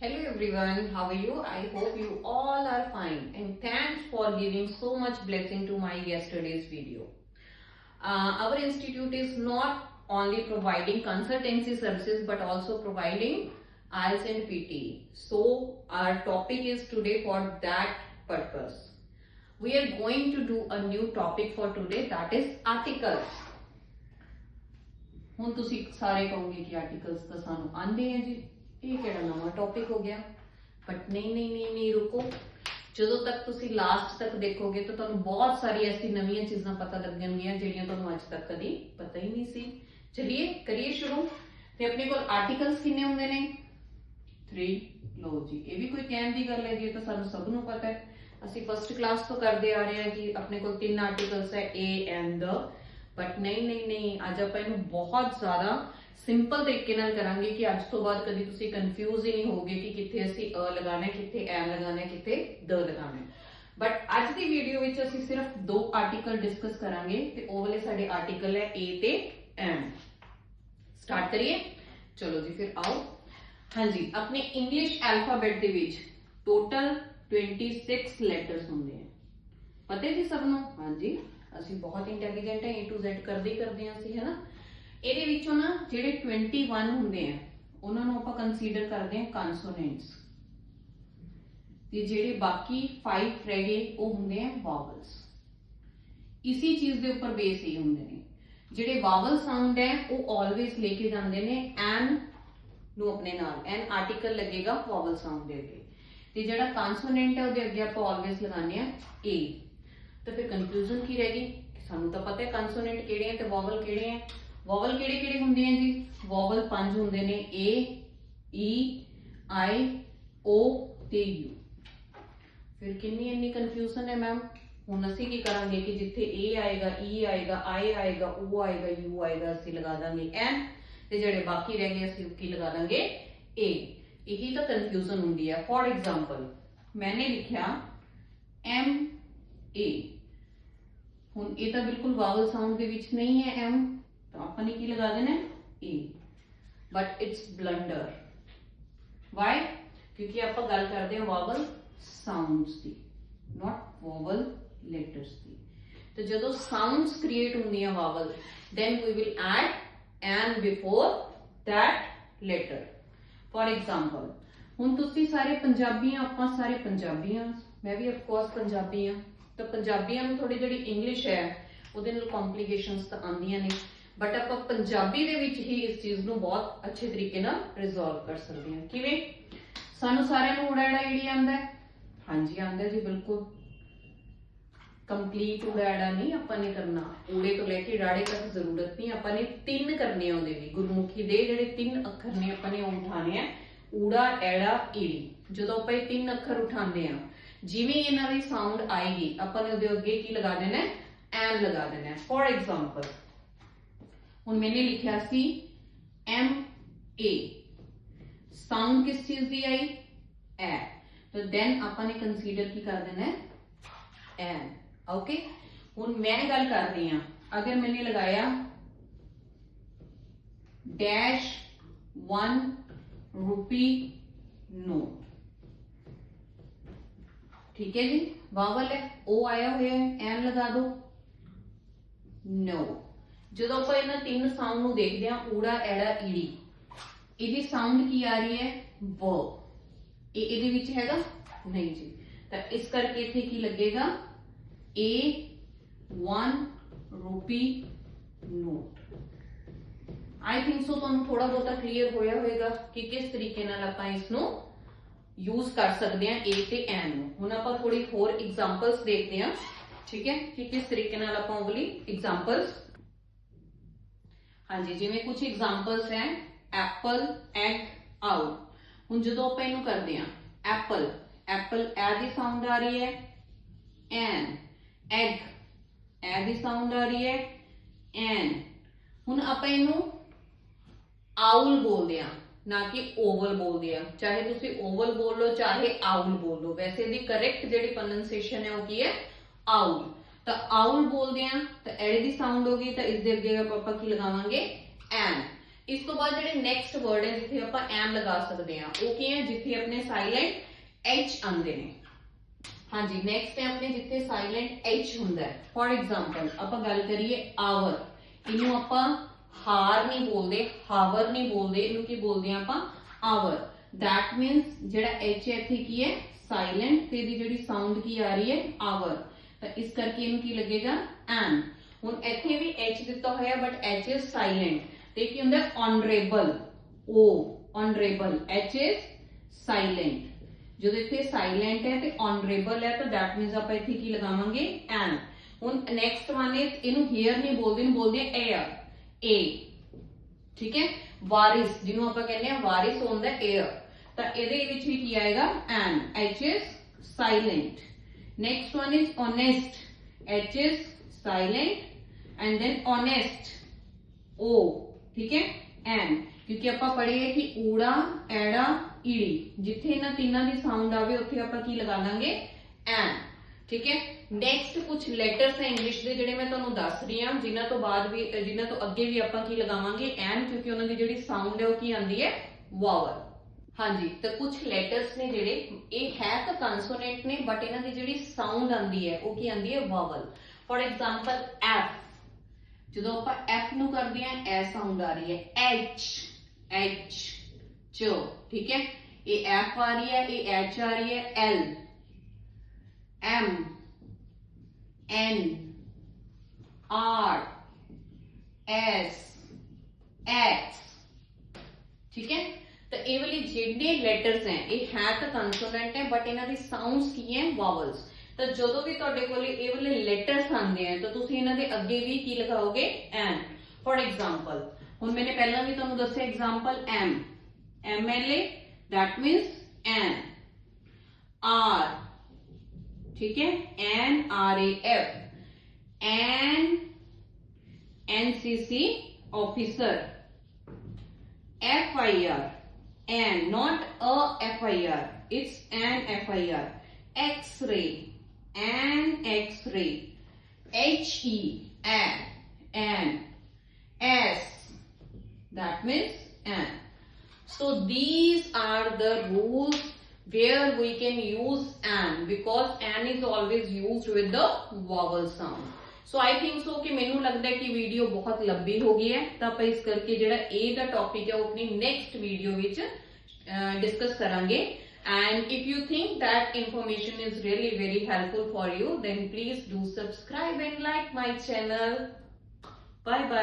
Hello everyone, how are you? I hope you all are fine and thanks for giving so much blessing to my yesterday's video. Uh, our institute is not only providing consultancy services but also providing IELTS and PT. So our topic is today for that purpose. We are going to do a new topic for today that is articles. ਹੁਣ ਤੁਸੀਂ ਸਾਰੇ ਕਹੋਗੇ ਕਿ articles ਤਾਂ ਸਾਨੂੰ ਆਂਦੇ ਆ ਜੀ ਇਹ ਕਿਹੜਾ ਨਵਾਂ ਟੌਪਿਕ ਹੋ ਗਿਆ ਬਟ ਨਹੀਂ ਨਹੀਂ ਨਹੀਂ ਨਹੀਂ ਰੁਕੋ ਜਦੋਂ ਤੱਕ ਤੁਸੀਂ ਲਾਸਟ ਤੱਕ ਦੇਖੋਗੇ ਤਾਂ ਤੁਹਾਨੂੰ ਬਹੁਤ ਸਾਰੀ ਐਸੀ ਨਵੀਆਂ ਚੀਜ਼ਾਂ ਪਤਾ ਲੱਗਣਗੀਆਂ ਜਿਹੜੀਆਂ ਤੁਹਾਨੂੰ ਅੱਜ ਤੱਕ ਕਦੀ ਪਤਾ ਹੀ ਨਹੀਂ ਸੀ ਚਲਿਏ ਕਰੀਏ ਸ਼ੁਰੂ ਤੇ ਆਪਣੇ ਕੋਲ ਆਰਟੀਕਲਸ ਕਿੰਨੇ ਹੁੰਦੇ ਨੇ 3 ਲਓ ਜੀ ਇਹ ਵੀ ਕੋਈ ਕਹਿਣ ਦੀ ਗੱਲ ਹੈ ਜੀ ਇਹ ਤਾਂ ਸਾਨੂੰ ਸਭ ਨੂੰ ਪਤਾ ਹੈ ਅਸੀਂ ਫਸਟ ਕਲਾਸ ਤੋਂ ਕਰਦੇ ਆ ਰਹੇ ਹਾਂ ਕਿ ਆਪਣੇ ਕੋਲ ਤਿੰਨ ਆਰਟੀਕਲਸ ਹੈ A ਐਂਡ the ਬਟ ਨਹੀਂ ਨਹੀਂ ਨਹੀਂ ਅੱਜ ਆਪਾਂ ਇਹਨੂੰ ਬਹੁਤ ਜ਼ਿਆਦਾ ਸਿੰਪਲ ਤਰੀਕੇ ਨਾਲ ਕਰਾਂਗੇ ਕਿ ਅੱਜ ਤੋਂ ਬਾਅਦ ਕਦੀ ਤੁਸੀਂ ਕਨਫਿਊਜ਼ ਹੀ ਨਹੀਂ ਹੋਗੇ ਕਿ ਕਿੱਥੇ ਅਸੀਂ ਅ ਲਗਾਣਾ ਹੈ ਕਿੱਥੇ ਐਮ ਲਗਾਣਾ ਹੈ ਕਿੱਥੇ ਦ ਲਗਾਣਾ ਹੈ ਬਟ ਅੱਜ ਦੀ ਵੀਡੀਓ ਵਿੱਚ ਅਸੀਂ ਸਿਰਫ ਦੋ ਆਰਟੀਕਲ ਡਿਸਕਸ ਕਰਾਂਗੇ ਤੇ ਉਹ ਵਾਲੇ ਸਾਡੇ ਆਰਟੀਕਲ ਹੈ A ਤੇ M ਸਟਾਰਟ ਕਰੀਏ? ਚਲੋ ਜੀ, ਫਿਰ ਆਓ। ਹਾਂਜੀ, ਆਪਣੇ ਇੰਗਲਿਸ਼ ਐਲਫਾਬੈਟ ਦੇ ਵਿੱਚ ਟੋਟਲ 26 ਲੈਟਰਸ ਹੁੰਦੇ ਆ। ਪਤਾ ਹੈ ਜੀ ਸਭ ਨੂੰ? ਹਾਂਜੀ। ਅਸੀਂ ਬਹੁਤ ਇੰਟੈਲੀਜੈਂਟ ਹੈ A to Z ਕਰਦੇ ਹੀ ਕਰਦੇ ਹਾਂ ਅਸੀਂ ਹੈਨਾ ਇਹਦੇ ਵਿੱਚੋਂ ਨਾ ਜਿਹੜੇ 21 ਹੁੰਦੇ ਆ, ਉਹਨਾਂ ਨੂੰ ਆਪਾਂ ਕੰਸੀਡਰ ਕਰਦੇ ਹਾਂ ਕਨਸੋਨੈਂਟਸ ਤੇ ਜਿਹੜੇ ਬਾਕੀ 5 ਰਹਿ ਗਏ ਉਹ ਹੁੰਦੇ ਆ ਵਾਵਲਸ ਇਸੀ ਚੀਜ਼ ਦੇ ਉੱਪਰ ਬੇਸ ਹੀ ਹੁੰਦੇ ਨੇ। ਜਿਹੜੇ ਵਾਵਲ ਸਾਊਂਡ ਹੈ, ਉਹ ਆਲਵੇਸ ਲੈ ਕੇ ਜਾਂਦੇ ਨੇ ਐਨ ਨੂੰ ਆਪਣੇ ਨਾਲ। ਐਨ ਆਰਟੀਕਲ ਲੱਗੇਗਾ ਵਾਵਲ ਸਾਊਂਡ ਦੇ ਅੱਗੇ। ਤੇ ਜਿਹੜਾ ਕਨਸੋਨੈਂਟ ਹੈ, ਉਹਦੇ ਅੱਗੇ ਆਪਾਂ ਆਲਵੇਸ ਲਗਾਉਂਦੇ ਆ ਏ ਤਾਂ ਫਿਰ ਕਨਫਿਊਜ਼ਨ ਕੀ ਰਹਿ ਗਈ? ਸਾਨੂੰ ਤਾਂ ਪਤਾ ਹੈ ਕਨਸੋਨੈਂਟ ਕਿਹੜੇ ਆ ਤੇ ਵਾਵਲ ਕਿਹੜੇ ਆ। ਵੋਵਲ ਕਿਹੜੇ ਕਿਹੜੇ ਹੁੰਦੇ ਆ ਜੀ? ਵੋਵਲ ਪੰਜ ਹੁੰਦੇ ਨੇ ਏ E I, O ਤੇ ਯੂ ਫਿਰ ਕਿੰਨੀ ਇੰਨੀ ਕਨਫਿਊਜ਼ਨ ਹੈ ਮੈਮ ਹੁਣ ਅਸੀਂ ਕੀ ਕਰਾਂਗੇ ਕਿ ਜਿੱਥੇ ਏ ਆਏਗਾ ਈ ਆਏਗਾ, I ਆਏਗਾ, O ਆਏਗਾ ਯੂ ਆਏਗਾ, ਅਸੀਂ ਲਗਾ ਦਾਂਗੇ N ਤੇ ਜਿਹੜੇ ਬਾਕੀ ਰਹਿ ਗਏ, ਅਸੀਂ ਕੀ ਲਗਾ ਦਾਂਗੇ? ਏ ਇਹੀ ਤਾਂ ਕਨਫਿਊਜ਼ਨ ਹੁੰਦੀ ਹੈ ਫੋਰ ਐਗਜ਼ਾਮਪਲ ਮੈਨੇ ਲਿਖਿਆ ਐਮ ਏ ਹੁਣ ਇਹ ਤਾਂ ਬਿਲਕੁਲ ਵਾਵਲ ਸਾਊਂਡ ਦੇ ਵਿੱਚ ਨਹੀਂ ਹੈ ਐਮ ਤਾਂ ਆਪਾਂ ਨੇ ਕੀ ਲਗਾ ਦੇਣਾ A but it's blunder why ਕਿਉਂਕਿ ਆਪਾਂ ਗੱਲ ਕਰਦੇ ਹਾਂ ਵਾਵਲ ਸਾਊਂਡਸ ਦੀ ਨਾਟ ਵਾਵਲ ਲੈਟਰਸ ਦੀ ਤੇ ਜਦੋਂ ਸਾਊਂਡਸ ਕ੍ਰੀਏਟ ਹੁੰਦੀਆਂ vowel then we will add and before that letter for example ਹੁਣ ਤੁਸੀਂ ਸਾਰੇ ਪੰਜਾਬੀ ਆ ਆਪਾਂ ਸਾਰੇ ਪੰਜਾਬੀ ਆ ਮੈਂ ਵੀ ਆਫ ਕੋਰਸ ਪੰਜਾਬੀ ਆ ਤਾਂ ਪੰਜਾਬੀਆਂ ਨੂੰ ਥੋੜੀ ਜਿਹੜੀ ਇੰਗਲਿਸ਼ ਹੈ ਉਹਦੇ ਨਾਲ ਕੰਪਲਿਕੇਸ਼ਨਸ ਤਾਂ ਆਉਂਦੀਆਂ ਨੇ ਬਟ ਆਪਾਂ ਪੰਜਾਬੀ ਦੇ ਵਿੱਚ ਹੀ ਇਸ ਚੀਜ਼ ਨੂੰ ਬਹੁਤ ਅੱਛੇ ਤਰੀਕੇ ਨਾਲ ਰਿਜ਼ੋਲਵ ਕਰ ਸਕਦੇ ਹਾਂ। ਕਿਵੇਂ? ਸਾਨੂੰ ਸਾਰਿਆਂ ਨੂੰ ਉੜਾ ਐੜਾ ਈੜੀ ਆਉਂਦਾ ਹੈ? ਹਾਂਜੀ, ਆਉਂਦਾ ਜੀ, ਬਿਲਕੁਲ। ਕੰਪਲੀਟ ਉੜਾ ਐੜਾ ਨਹੀਂ ਆਪਾਂ ਨੇ ਕਰਨਾ। ਊੜੇ ਤੋਂ ਲੈ ਕੇ ਰਾੜੇ ਤੱਕ ਜ਼ਰੂਰਤ ਨਹੀਂ, ਆਪਾਂ ਨੇ ਤਿੰਨ ਕਰਨੇ ਆ ਉਹਦੇ ਵੀ। ਗੁਰਮੁਖੀ ਦੇ ਜਿਹੜੇ ਤਿੰਨ ਅੱਖਰ ਨੇ ਆਪਾਂ ਨੇ ਉਹ ਉਠਾਣੇ ਆ। ਊੜਾ, ਐੜਾ, ਈੜੀ। ਜਦੋਂ ਆਪਾਂ ਇਹ ਤਿੰਨ ਅੱਖਰ ਉਠਾਉਂਦੇ ਆ, ਜਿਵੇਂ ਇਹਨਾਂ ਦੀ ਸਾਊਂਡ ਆਏਗੀ, ਆਪਾਂ ਨੇ ਉਹਦੇ ਅੱਗੇ ਕੀ ਲਗਾ ਦੇਣਾ ਐਨ ਲਗਾ ਦੇਣਾ ਫੋਰ ਐਗਜ਼ਾਮਪਲ हूँ मैंने लिखा सी, एम, ए। साउंड किस चीज़ की आई? ए। तो दैन आपने कंसीडर की कर देना है। एन ओके हूँ मैं गल कर रही हूँ। अगर मैंने लगाया डैश वन रूपी नोट ठीक है जी? वावल है। ओ आया हुआ है एन लगा दो। नो. ਜਦੋਂ ਆਪਾਂ ਇਹਨਾਂ ਤਿੰਨ ਸਾਊਂਡ ਨੂੰ ਦੇਖਦੇ ਹਾਂ, ਊੜਾ, ਐੜਾ, ਈੜੀ। ਇਹਦੀ ਸਾਊਂਡ ਕੀ ਆ ਰਹੀ ਹੈ? ਵ। ਇਹ ਇਹਦੇ ਵਿੱਚ ਹੈਗਾ? ਨਹੀਂ ਜੀ। ਤਾਂ ਇਸ ਕਰਕੇ ਇੱਥੇ ਕੀ ਲੱਗੇਗਾ? A 1 rupee note I think so ਤੁਹਾਨੂੰ ਥੋੜਾ ਬਹੁਤਾ ਕਲੀਅਰ ਹੋਇਆ ਹੋਵੇਗਾ ਕਿ ਕਿਸ ਤਰੀਕੇ ਨਾਲ ਆਪਾਂ ਇਸ ਨੂੰ ਯੂਜ਼ ਕਰ ਸਕਦੇ ਹਾਂ, A ਤੇ N ਨੂੰ। ਹੁਣ ਆਪਾਂ ਥੋੜੀ ਹੋਰ ਐਗਜ਼ਾਮਪਲਸ ਦੇਖਦੇ ਹਾਂ, ਠੀਕ ਹੈ? ਕਿ ਕਿਸ ਤਰੀਕੇ ਨਾਲ ਆਪਾਂ ਉਹ ਵਾਲੀ ਐਗਜ਼ਾਮਪਲਸ ਹਾਂਜੀ, ਜਿਵੇਂ ਕੁਝ ਐਗਜ਼ਾਮਪਲਸ ਹੈ ਐਪਲ ਐਗ ਆਊ ਹੁਣ ਜਦੋਂ ਆਪਾਂ ਇਹਨੂੰ ਕਰਦੇ ਹਾਂ ਐਪਲ ਐਪਲ ਐ ਦੀ ਸਾਊਂਡ ਆ ਰਹੀ ਹੈ ਐਨ ਐਗ ਐ ਦੀ ਸਾਊਂਡ ਆ ਰਹੀ ਹੈ ਐਨ ਹੁਣ ਆਪਾਂ ਇਹਨੂੰ ਆਊਲ ਬੋਲਦੇ ਆ ਨਾ ਕਿ ਓਵਲ ਬੋਲਦੇ ਆ ਚਾਹੇ ਤੁਸੀਂ ਓਵਲ ਬੋਲ ਲਓ, ਚਾਹੇ ਆਊਲ ਬੋਲ ਲਓ। ਵੈਸੇ ਦੀ ਕਰੈਕਟ ਜਿਹੜੀ ਪ੍ਰੋਨੰਸੀਏਸ਼ਨ ਹੈ ਉਹ ਕੀ ਹੈ? ਆਉਲ ਤਾਂ ਆਊਲ ਬੋਲਦੇ ਆ, ਤਾਂ ਐੜੇ ਦੀ ਸਾਊਂਡ ਹੋ ਗਈ, ਤਾਂ ਇਸ ਦੇ ਅੱਗੇ ਆਪਾਂ ਕੀ ਲਗਾਵਾਂਗੇ? ਐਮ। ਇਸ ਤੋਂ ਬਾਅਦ ਜਿਹੜੇ ਨੈਕਸਟ ਵਰਡ ਹੈ, ਜਿੱਥੇ ਆਪਾਂ ਐਮ ਲਗਾ ਸਕਦੇ ਹਾਂ ਉਹ ਕੀ ਹੈ? ਜਿੱਥੇ ਆਪਣੇ ਸਾਇਲੈਂਟ ਐਚ ਆਉਂਦੇ ਨੇ। ਹਾਂਜੀ ਨੈਕਸਟ ਹੈ ਆਪਣੇ ਜਿੱਥੇ ਸਾਇਲੈਂਟ ਐਚ ਹੁੰਦਾ ਹੈ। ਫੋਰ ਐਗਜ਼ਾਮਪਲ ਆਪਾਂ ਗੱਲ ਕਰੀਏ ਆਵਰ ਇਹਨੂੰ ਆਪਾਂ ਹਾਰ ਨਹੀਂ ਬੋਲਦੇ ਹਾਵਰ ਨਹੀਂ ਬੋਲਦੇ, ਇਹਨੂੰ ਕੀ ਬੋਲਦੇ ਆ ਆਪਾਂ? ਆਵਰ that means ਜਿਹੜਾ ਐਚ ਇੱਥੇ ਕੀ ਹੈ? ਸਾਇਲੈਂਟ ਤੇ ਇਹਦੀ ਜਿਹੜੀ ਸਾਊਂਡ ਕੀ ਆ ਰਹੀ ਹੈ? ਆਵਰ तो इस करके इनकी लगेगा एन हूँ इतने भी एच दिता हुआ बट एच इज़ साइलेंट देखिए होंगे honourable O honourable H is silent जो इतने साइलेंट है तो ऑनरेबल है तो दैट मीनस आप इतने की लगावे एन हूँ नैक्सट वन इन हेयर नहीं बोलते बोलते एयर ए ठीक है? वारिस, जिन्हों आप कहने वारिस ऑन द एयर तो ए आएगा an H is silent next one is honest H is silent and then honest O ਠੀਕ ਹੈ ਐਨ ਕਿਉਂਕਿ ਆਪਾਂ ਪੜ੍ਹੇ ਕਿ ਊੜਾ ਐੜਾ ਈੜੀ ਜਿੱਥੇ ਇਹਨਾਂ ਤਿੰਨਾਂ ਦੀ ਸਾਊਂਡ ਆਵੇ ਉੱਥੇ ਆਪਾਂ ਕੀ ਲਗਾ ਲਾਂਗੇ ਐਨ ਠੀਕ ਹੈ ਨੈਕਸਟ ਕੁਝ ਲੈਟਰਸ ਹੈ ਇੰਗਲਿਸ਼ ਦੇ ਜਿਹੜੇ ਮੈਂ ਤੁਹਾਨੂੰ ਦੱਸ ਰਹੀ ਹਾਂ ਜਿਨ੍ਹਾਂ ਤੋਂ ਬਾਅਦ ਵੀ ਅ, ਜਿਨ੍ਹਾਂ ਤੋਂ ਅੱਗੇ ਵੀ ਆਪਾਂ ਕੀ ਲਗਾਵਾਂਗੇ ਐਨ ਕਿਉਂਕਿ ਉਹਨਾਂ ਦੀ ਜਿਹੜੀ ਸਾਊਂਡ ਹੈ ਉਹ ਕੀ ਆਉਂਦੀ ਹੈ ਵਾਵਲ ਹਾਂਜੀ, ਤਾਂ ਕੁਝ ਲੈਟਰਸ ਨੇ ਜਿਹੜੇ, ਇਹ ਹੈ ਤਾਂ ਕਨਸੋਨੈਂਟ ਨੇ ਬਟ ਇਹਨਾਂ ਦੀ ਜਿਹੜੀ ਸਾਊਂਡ ਆਂਦੀ ਹੈ, ਉਹ ਕੀ ਆਂਦੀ ਹੈ? ਵਾਵਲ ਫੋਰ ਐਗਜ਼ਾਮਪਲ ਐਫ ਜਦੋਂ ਆਪਾਂ ਐਫ ਨੂੰ ਕਰਦੇ ਆ ਐ ਸਾਊਂਡ ਆ ਰਹੀ ਹੈ। ਐਚ ਐਚ ਚੋ ਠੀਕ ਹੈ? ਇਹ ਐਫ ਆ ਰਹੀ ਹੈ, ਇਹ ਐਚ ਆ ਰਹੀ ਹੈ L M N R S जिडे letter ये है तो कंसोनेंट है बट इन्हों साउंड की है वॉवल्स तो जो तो भी थोड़े को वाले आते हैं तो इन्होंने अगे भी की लिखाओगे एम फॉर एग्ज़ाम्पल हूँ मैंने पहला भी थोड़ा दस example M M L A that means N R ठीक है? N R A F N NCC officer F I R and not a FIR. It's an FIR. X-ray, an X-ray. H-E, an, an. S, that means an. So these are the rules where we can use an because an is always used with the vowel sound. So I think so ਕਿ ਮੈਨੂੰ ਲੱਗਦਾ ਹੈ ਕਿ video ਬਹੁਤ ਲੰਬੀ ਹੋ ਗਈ ਹੈ ਤਾਂ ਆਪਾਂ ਇਸ ਕਰਕੇ ਜਿਹੜਾ ਇਹ ਦਾ ਟੌਪਿਕ ਹੈ ਉਹ ਆਪਣੀ ਨੈਕਸਟ ਵੀਡੀਓ ਵਿੱਚ ਡਿਸਕਸ ਕਰਾਂਗੇ and if you think that information is really very helpful for you then please do subscribe and like my channel bye bye